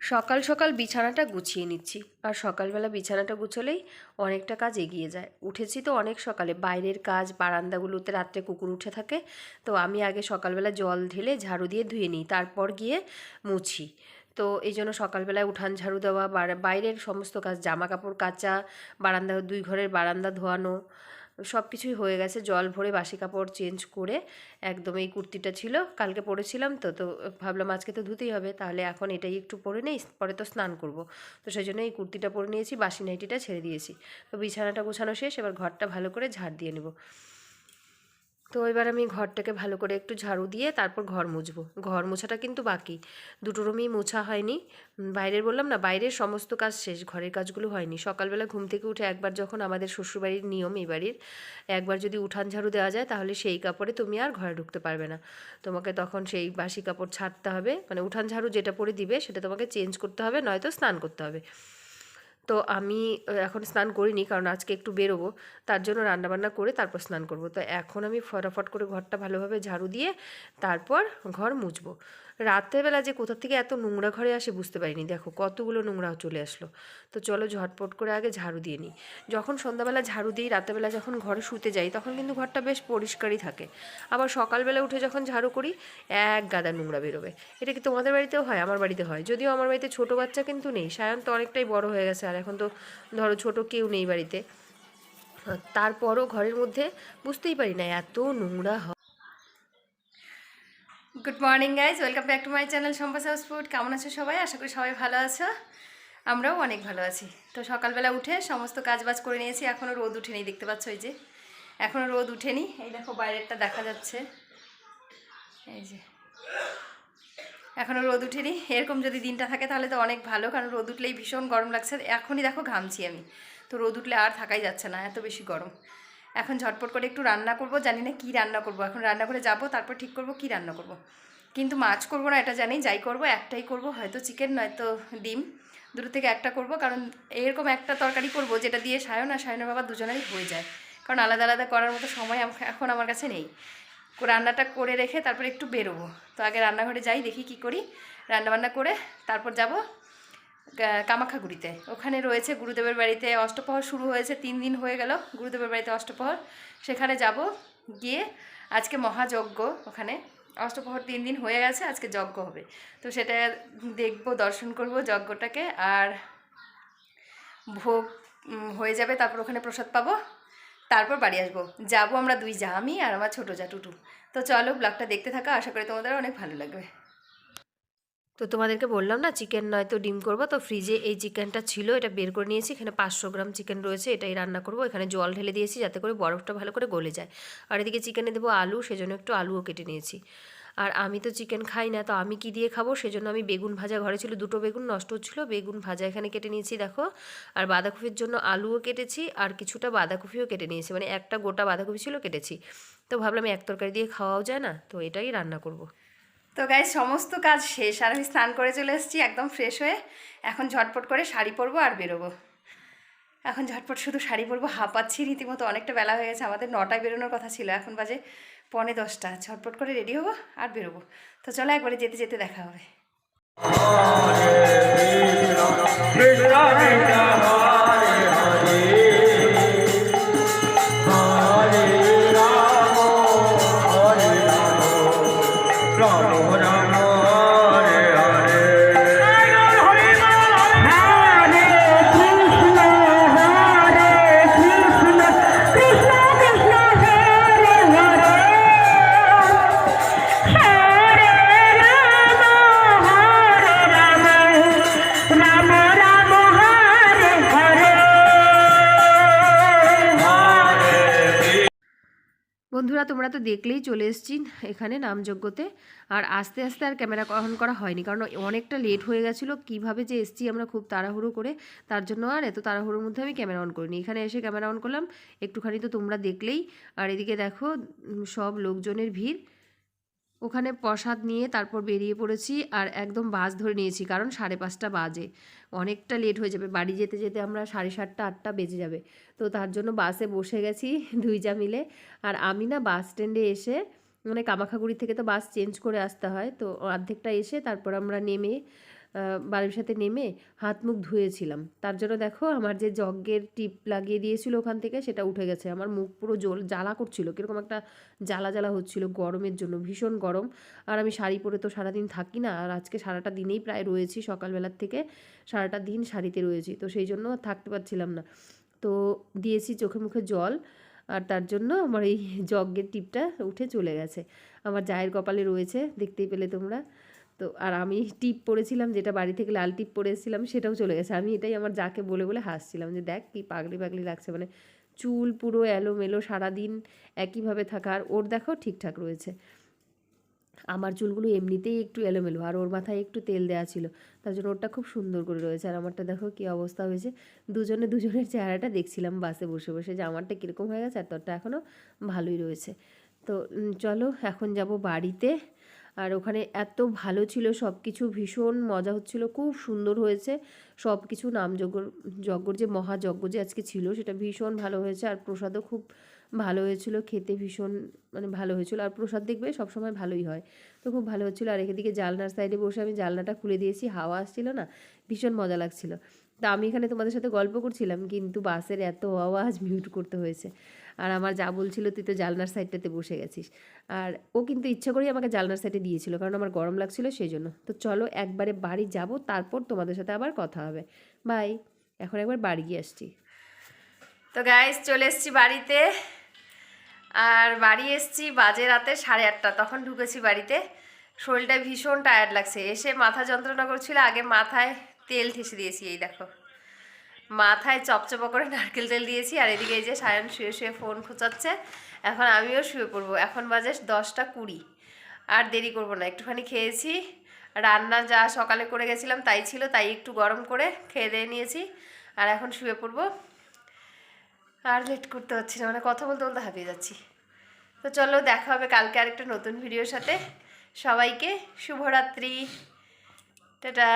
সকাল সকাল বিছানাটা গুছিয়ে নিচ্ছি। আর সকালবেলা বিছানাটা গুছোলেই অনেকটা কাজ এগিয়ে যায়। উঠেছি তো অনেক সকালে। বাইরের কাজ, বারান্দাগুলোতে রাত্রে কুকুর উঠে থাকে। তো আমি আগে সকালবেলা জল ঢেলে ঝাড়ু দিয়ে ধুয়ে নিই। তারপর গিয়ে মুছি। তো এই জন্য সকালবেলায় উঠান ঝাড়ু দেওয়া বাইরের সমস্ত কাজ জামা কাপড় কাচা, বারান্দা, দুই ঘরের বারান্দা ধোয়ানো সব কিছুই হয়ে গেছে। জল ভরে বাসি কাপড় চেঞ্জ করে একদম এই কুর্তিটা ছিল। কালকে পরেছিলাম তো তো ভাবলাম আজকে তো ধুতেই হবে। তাহলে এখন এটাই একটু পরে নেই, পরে তো স্নান করব। তো সেই জন্য এই কুর্তিটা পরে নিয়েছি, বাসি নাইটিটা ছেড়ে দিয়েছি। তো বিছানাটা গোছানো শেষ, এবার ঘরটা ভালো করে ঝাড় দিয়ে নেব। তো এবার আমি ঘরটাকে ভালো করে একটু ঝাড়ু দিয়ে তারপর ঘর মুছবো। ঘর মোছাটা কিন্তু বাকি। দুটো রুমই মোছা হয়নি। বাইরের বললাম না, বাইরের সমস্ত কাজ শেষ, ঘরের কাজগুলো হয়নি। সকালবেলা ঘুম থেকে উঠে একবার যখন আমাদের শ্বশুরবাড়ির নিয়ম এই বাড়ির, একবার যদি উঠান ঝাড়ু দেওয়া যায় তাহলে সেই কাপড়ে তুমি আর ঘরে ঢুকতে পারবে না। তোমাকে তখন সেই বাসি কাপড় ছাড়তে হবে। মানে উঠান ঝাড়ু যেটা পরে দিবে সেটা তোমাকে চেঞ্জ করতে হবে, নয়তো স্নান করতে হবে। তো আমি এখন স্নান করিনি কারণ আজকে একটু বেরোবো। তার জন্য রান্নাবান্না করে তারপর স্নান করব। তো এখন আমি ফটাফট করে ঘরটা ভালোভাবে ঝাড়ু দিয়ে তারপর ঘর মুছবো। রাত্রেবেলা যে কোথা থেকে এত নোংরা ঘরে আসে বুঝতে পারিনি। দেখো, কতগুলো নোংরা চলে আসলো। তো চলো ঝটপট করে আগে ঝাড়ু দিয়ে নিই। যখন সন্ধ্যাবেলা ঝাড়ু দিই, রাত্রেবেলা যখন ঘরে শুতে যাই, তখন কিন্তু ঘরটা বেশ পরিষ্কারই থাকে। আবার সকালবেলা উঠে যখন ঝাড়ু করি, এক গাদা নোংরা বেরোবে। এটা কি তোমাদের বাড়িতেও হয়? আমার বাড়িতে হয়। যদিও আমার বাড়িতে ছোট বাচ্চা কিন্তু নেই। সায়ন তো অনেকটাই বড় হয়ে গেছে, আর এখন তো ধরো ছোট কেউ নেই বাড়িতে। তারপরও ঘরের মধ্যে বুঝতেই পারি না, এত নোংরা হয় good morning guys welcome back to my channel সম্পাস house food কেমন আছো সবাই? আশা করি সবাই ভালো আছো। আমরাও অনেক ভালো আছি। তো সকালবেলা উঠে সমস্ত কাজবাজ করে নিয়েছি। এখনও রোদ উঠেনি, দেখতে পাচ্ছ এই যে। এখনও রোদ উঠেনি। এই দেখো বাইরেরটা দেখা যাচ্ছে। এই যে। এখনও রোদ উঠেনি। এরকম যদি দিনটা থাকে তাহলে তো অনেক ভালো, কারণ রোদ উঠলেই ভীষণ গরম লাগছে। এখনই দেখো ঘামছি আমি। তো রোদ উঠলে আর থাকাই যাচ্ছে না, এত বেশি গরম। এখন ঝটপট করে একটু রান্না করব, জানি না কী রান্না করব। এখন রান্না করে যাব, তারপর ঠিক করব কি রান্না করব। কিন্তু মাছ করব না, এটা জানি, যাই করব, একটাই করব, হয়তো চিকেন, নয়তো ডিম। দুটো থেকে একটা করব, কারণ এরকম একটা তরকারি করব, যেটা দিয়ে সায়ন আর সায়নের বাবা দুজনেরই হয়ে যায়। কারণ আলাদা আলাদা করার মতো সময় এখন আমার কাছে নেই। রান্নাটা করে রেখে তারপর একটু বেরোবো। তো আগে রান্নাঘরে যাই, দেখি কি করি। রান্নাবান্না করে তারপর যাব। কামাখাগুড়িতে ওখানে রয়েছে গুরুদেবের বাড়িতে অষ্টপ্রহর শুরু হয়েছে, তিন দিন হয়ে গেল গুরুদেবের বাড়িতে অষ্টপ্রহর। সেখানে যাব গিয়ে আজকে মহাযজ্ঞ ওখানে। অষ্টপ্রহর তিন দিন হয়ে গেছে, আজকে যজ্ঞ হবে। তো সেটা দেখব, দর্শন করব যজ্ঞটাকে আর ভোগ হয়ে যাবে, তারপর ওখানে প্রসাদ পাবো, তারপর বাড়ি আসব। যাব আমরা দুই যা আমি আর আমার ছোটো যা টুটু তো চলো ব্লগটা দেখতে থাকা, আশা করি তোমাদের অনেক ভালো লাগবে। তো তোমাদেরকে বললাম না চিকেন নয়তো ডিম করব। তো ফ্রিজে এই চিকেনটা ছিল, এটা বের করে নিয়েছি। এখানে পাঁচশো গ্রাম চিকেন রয়েছে, এটাই রান্না করব। এখানে জল ঢেলে দিয়েছি যাতে করে বরফটা ভালো করে গলে যায়। আর এদিকে চিকেনে দেবো আলু, সেজন্য একটু আলুও কেটে নিয়েছি। আর আমি তো চিকেন খাই না, তো আমি কি দিয়ে খাব? সেজন্য আমি বেগুন ভাজা, ঘরে ছিল দুটো বেগুন, নষ্ট হচ্ছিল, বেগুন ভাজা এখানে কেটে নিয়েছি, দেখো। আর বাঁধাকপির জন্য আলুও কেটেছি, আর কিছুটা বাঁধাকপিও কেটে নিয়েছি। মানে একটা গোটা বাঁধাকপি ছিল, কেটেছি। তো ভাবলাম এক তরকারি দিয়ে খাওয়াও যায় না, তো এটাই রান্না করব। তো গাই সমস্ত কাজ শেষ। আর আমি স্নান করে চলে এসেছি, একদম ফ্রেশ হয়ে। এখন ঝটপট করে শাড়ি পরবো আর বেরোবো। এখন ঝটপট শুধু শাড়ি পরবো। হাঁপাচ্ছি, রীতিমতো অনেকটা বেলা হয়ে গেছে। আমাদের নটায় বেরোনোর কথা ছিল, এখন বাজে পনে দশটা। ঝটপট করে রেডি হব আর বেরোবো। তো চলো একবারে যেতে যেতে দেখা হবে। বন্ধুরা, তোমরা তো দেখলেই চলে এসেছি এখানে নামযজ্ঞতে। আর আস্তে আস্তে আর ক্যামেরা অন করা হয়নি, কারণ অনেকটা লেট হয়ে গেছিল। কীভাবে যে এসছি আমরা খুব তাড়াহুড়ো করে, তার জন্য আর এত তাড়াহুড়োর মধ্যে আমি ক্যামেরা অন করিনি। এখানে এসে ক্যামেরা অন করলাম, একটুখানি তো তোমরা দেখলেই। আর এদিকে দেখো সব লোকজনের ভিড়। ওখানে প্রসাদ নিয়ে তারপর বেরিয়ে পড়েছি আর একদম বাস ধরে নিয়েছি, কারণ সাড়ে পাঁচটা বাজে। অনেকটা লেট হয়ে যাবে, বাড়ি যেতে যেতে আমরা সাড়ে সাতটা, আটটা বেজে যাবে। তো তার জন্য বাসে বসে গেছি দুই যা মিলে। আর আমি না বাস স্ট্যান্ডে এসে মানে কামাখাগুড়ি থেকে তো বাস চেঞ্জ করে আসতে হয়, তো অর্ধেকটা এসে তারপর আমরা নেমে বাড়ির সাথে নেমে হাত মুখ ধুয়েছিলাম। তার জন্য দেখো আমার যে জগের টিপ লাগিয়ে দিয়েছিল ওখান থেকে সেটা উঠে গেছে। আমার মুখ পুরো জল জ্বালা করছিল। কীরকম একটা জ্বালা জ্বালা হচ্ছিল গরমের জন্য, ভীষণ গরম। আর আমি শাড়ি পরে তো সারাদিন থাকি না। আর আজকে সারাটা দিনেই প্রায় রয়েছি সকালবেলার থেকে। সারাটা দিন শাড়িতে রয়েছি। তো সেই জন্য থাকতে পারছিলাম না। তো দিয়েছি চোখে মুখে জল। আর তার জন্য আমার এই জগের টিপটা উঠে চলে গেছে। আমার জায়ের কপালে রয়েছে, দেখতেই পেলে তোমরা। তো আর আমি টিপ পরেছিলাম, যেটা বাড়ি থেকে লাল টিপ পরে এসেছিলাম, সেটাও চলে গেছে। আমি এটাই আমার যাকে বলে বলে হাসছিলাম যে, দেখ কি পাগলি পাগলি লাগছে। মানে চুল পুরো এলোমেলো, সারাদিন একইভাবে থাকা। আর ওর দেখো ঠিকঠাক রয়েছে। আমার চুলগুলো এমনিতেই একটু এলোমেলো, আর ওর মাথায় একটু তেল দেওয়া ছিল। তার জন্য ওরটা খুব সুন্দর করে রয়েছে। আর আমারটা দেখো কী অবস্থা হয়েছে। দুজনে দুজনের চেহারাটা দেখছিলাম বাসে বসে বসে যে, আমারটা কীরকম হয়ে গেছে? আর তোরটা এখনও ভালোই রয়েছে। তো চলো এখন যাব বাড়িতে। আর ওখানে এত ভালো ছিল সব কিছু ভীষণ মজা হচ্ছিল, খুব সুন্দর হয়েছে। সব কিছু নামযজ্ঞ যজ্ঞর যে মহাযজ্ঞ যে আজকে ছিল সেটা ভীষণ ভালো হয়েছে আর প্রসাদও খুব ভালো হয়েছিল, খেতে ভীষণ মানে ভালো হয়েছিল আর প্রসাদ দেখবে সবসময় ভালোই হয়। তো খুব ভালো হচ্ছিল আর এদিকে জালনার সাইডে বসে আমি জালনাটা খুলে দিয়েছি, হাওয়া আসছিল না, ভীষণ মজা লাগছিল। তা আমি এখানে তোমাদের সাথে গল্প করছিলাম, কিন্তু বাসের এত আওয়াজ মিউট করতে হয়েছে। আর আমার যা বলছিল, তুই তো জালনার সাইডটাতে বসে গেছিস। আর ও কিন্তু ইচ্ছা করেই আমাকে জালনার সাইডে দিয়েছিল, কারণ আমার গরম লাগছিল সেই জন্য তো চলো একবারে বাড়ি যাব, তারপর তোমাদের সাথে আবার কথা হবে। বাই এখন একবার বাড়ি গিয়ে আসছি। তো গাইস চলে এসছি বাড়িতে। আর বাড়ি এসেছি বাজে রাতে সাড়ে আটটা, তখন ঢুকেছি বাড়িতে। শরীরটা ভীষণ টায়ার্ড লাগছে। এসে মাথা যন্ত্রণা করছিল, আগে মাথায় তেল ঠেসে দিয়েছি, এই দেখো। মাথায় চপচপা করে নারকেল তেল দিয়েছি, আর এদিকে এই যে সায়ন শুয়ে শুয়ে ফোন খোঁচাচ্ছে, এখন আমিও শুয়ে পড়ব। এখন বাজে দশটা কুড়ি, আর দেরি করব না। একটুখানি খেয়েছি, রান্না যা সকালে করে গেছিলাম তাই ছিল, তাই একটু গরম করে খেয়ে দিয়ে নিয়েছি, আর এখন শুয়ে পড়ব। আর লেট করতে হচ্ছে না মানে কথা বলতে বলতে হাঁপিয়ে যাচ্ছি। তো চলো, দেখা হবে কালকে আরেকটা নতুন ভিডিওর সাথে। সবাইকে শুভরাত্রি। টাটা।